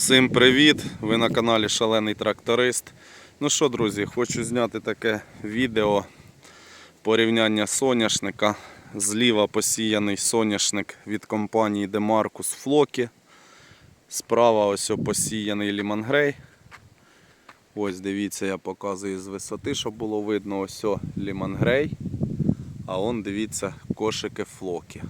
Всім привіт! Ви на каналі Шалений Тракторист. Ну що, друзі, хочу зняти таке відео порівняння соняшника. Зліва посіяний соняшник від компанії Demarcus Флокі. Справа ось посіяний лімангрей. Ось дивіться, я показую з висоти, щоб було видно ось лімангрей. А он дивіться кошики флокі.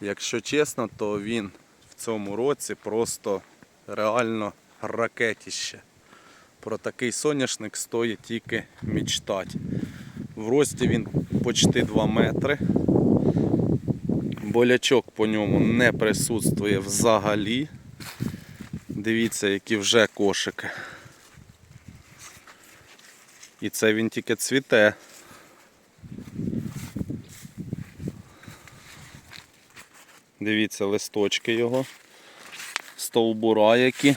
Якщо чесно, то він в цьому році просто реально ракетіще. Про такий соняшник стоїть тільки мечтати. В рості він почти 2 метри. Болячок по ньому не присутствує взагалі. Дивіться, які вже кошики. І це він тільки цвіте. Дивіться листочки його, стовбура які.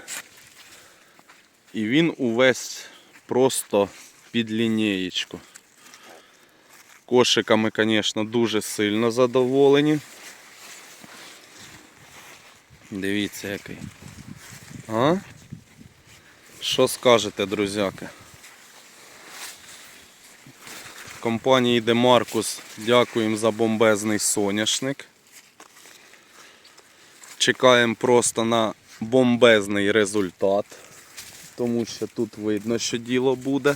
І він увесь просто під лінієчку. Кошиками, звісно, дуже сильно задоволені. Дивіться який. А? Що скажете, друзяки? Компанії Демаркус дякуємо за бомбезний соняшник. Чекаємо просто на бомбезний результат, тому що тут видно, що діло буде.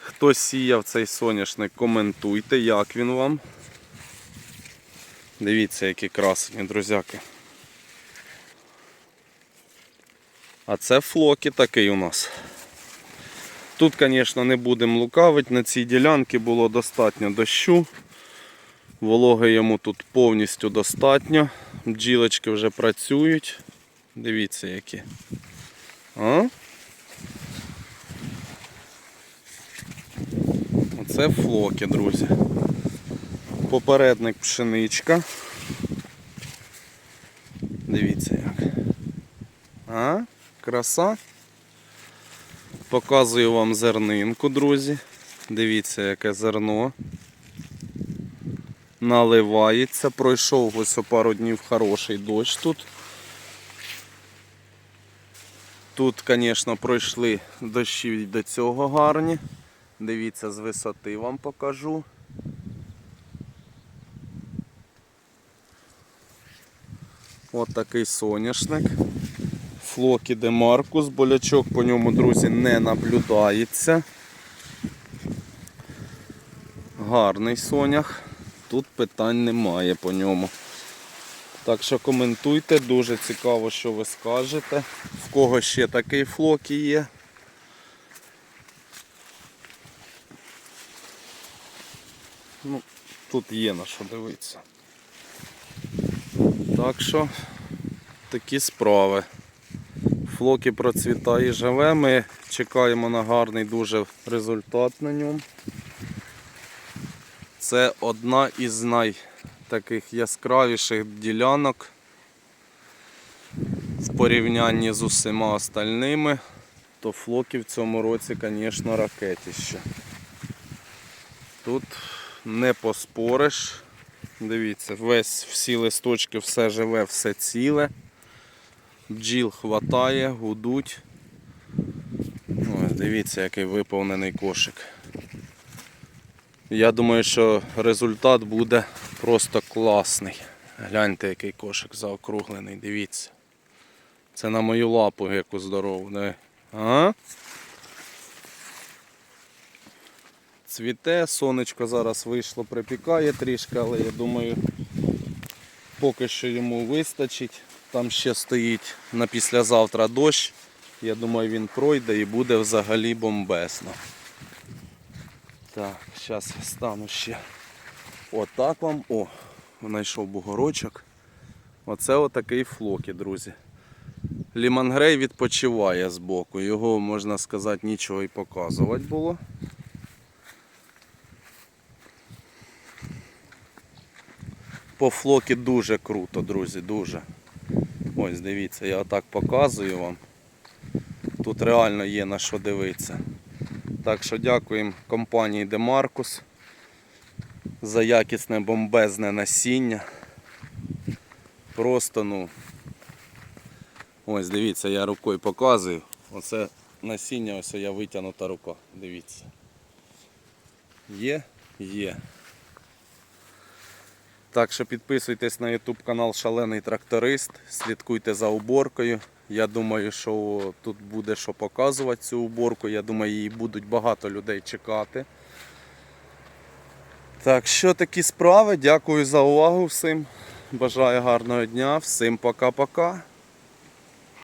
Хто сіяв цей соняшник, коментуйте, як він вам. Дивіться, які красені, друзяки. А це флоки такий у нас. Тут, звісно, не будемо лукавити, на цій ділянці було достатньо дощу. Вологи йому тут повністю достатньо. Бджілочки вже працюють. Дивіться які. А? Оце флоки, друзі. Попередник пшеничка. Дивіться як. А? Краса. Показую вам зернинку, друзі. Дивіться, яке зерно наливається. Пройшов ось пару днів хороший дощ тут. Тут, звісно, пройшли дощі до цього гарні. Дивіться, з висоти вам покажу. От такий соняшник. Флокі Демаркус, болячок по ньому, друзі, не наблюдається. Гарний сонях. Тут питань немає по ньому. Так що коментуйте, дуже цікаво, що ви скажете. В кого ще такий флокі є. Ну, тут є на що дивитися. Так що такі справи. Флокі процвітає живе. Ми чекаємо на гарний дуже результат на ньому. Це одна із найтаких яскравіших ділянок в порівнянні з усіма остальними, то флоки в цьому році, звісно, ракетіще. Тут не поспориш. Дивіться, весь всі листочки, все живе, все ціле. Бджіл хватає, гудуть. Ось, дивіться, який виповнений кошик. Я думаю, що результат буде просто класний. Гляньте, який кошик заокруглений, дивіться. Це на мою лапу яку здорову. диви. А? Цвіте, сонечко зараз вийшло, припікає трішки, але я думаю, поки що йому вистачить. Там ще стоїть на післязавтра дощ. Я думаю, він пройде і буде взагалі бомбесно. Так, зараз стану ще. Отак вам. О, знайшов бугорочок. Оце отакий флокі, друзі. Лімангрей відпочиває збоку. Його, можна сказати, нічого і показувати було. По флокі дуже круто, друзі, дуже. Ось дивіться, я отак показую вам. Тут реально є на що дивитися. Так що дякуємо компанії Демаркус за якісне бомбезне насіння. Просто ну Ось, дивіться, я рукою показую. Оце насіння, ось я витягнута рука. Дивіться. Є? Є. Так що підписуйтесь на YouTube канал Шалений Тракторист, слідкуйте за уборкою. Я думаю, що тут буде що показувати цю уборку. Я думаю, її будуть багато людей чекати. Так що такі справи. Дякую за увагу всім. Бажаю гарного дня. Всім пока-пока.